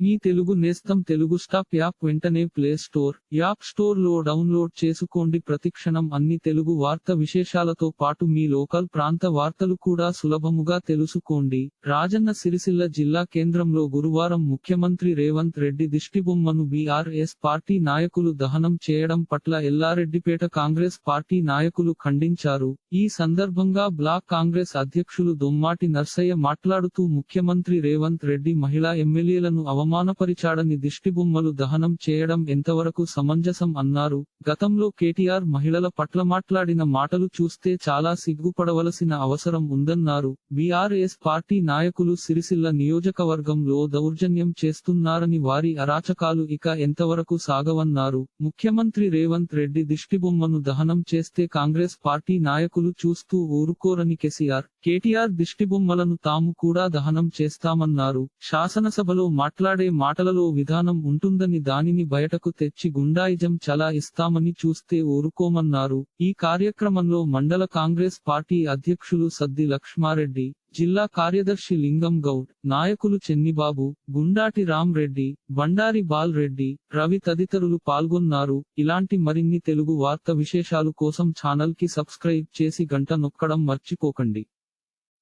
మీ తెలుగు నేస్తం Telugu stop app వెంటనే play store app స్టోర్లో డౌన్లోడ్ చేసుకోండి. ప్రతిక్షణం అన్ని తెలుగు వార్త విశేషాలతో పాటు మీ లోకల్ ప్రాంత వార్తలు కూడా సులభముగా తెలుసుకోండి. రాజన్న సిరిసిల్ల జిల్లా కేంద్రంలో గురువారం ముఖ్యమంత్రి రేవంత్ రెడ్డి దిష్టిబొమ్మను బీఆర్ఎస్ పార్టీ నాయకులు దహనం చేయడం పట్ల ఎల్లారెడ్డిపేట కాంగ్రెస్ పార్టీ నాయకులు ఖండించారు. ఈ సందర్భంగా బ్లాక్ కాంగ్రెస్ అధ్యక్షులు దొమ్మాటి నర్సయ్య మాట్లాడుతూ ముఖ్యమంత్రి రేవంత్ రెడ్డి మహిళా ఎమ్మెల్యేలను అవమానపరిచాడని దిష్టిబొమ్మలు దహనం చేయడం ఎంతవరకు సమంజసం అన్నారు. గతంలో కేటీఆర్ మహిళల పట్ల మాట్లాడిన మాటలు చూస్తే చాలా సిగ్గుపడవలసిన అవసరం ఉందన్నారు. బీఆర్ఎస్ పార్టీ నాయకులు సిరిసిల్ల నియోజకవర్గంలో దౌర్జన్యం చేస్తున్నారని వారి అరాచకాలు ఇక ఎంతవరకు సాగవన్నారు. ముఖ్యమంత్రి రేవంత్ రెడ్డి దిష్టిబొమ్మను దహనం చేస్తే కాంగ్రెస్ పార్టీ నాయకులు చూస్తూ ఊరుకోరని కెసిఆర్ కేటీఆర్ దిష్టిబొమ్మలను తాము కూడా దహనం చేస్తామన్నారు. శాసనసభలో మాట్లాడే మాటలలో విధానం ఉంటుందని దానిని బయటకు తెచ్చి గుండాయిజం చలా ఇస్తామని చూస్తే ఊరుకోమన్నారు. ఈ కార్యక్రమంలో మండల కాంగ్రెస్ పార్టీ అధ్యక్షులు సద్ది లక్ష్మారెడ్డి జిల్లా కార్యదర్శి లింగం గౌడ్ నాయకులు చెన్నిబాబు గుండాటి రామ్ రెడ్డి బండారి బాల్ రెడ్డి రవి తదితరులు పాల్గొన్నారు. ఇలాంటి మరిన్ని తెలుగు వార్త విశేషాలు కోసం ఛానల్కి సబ్స్క్రైబ్ చేసి గంట నొక్కడం మర్చిపోకండి.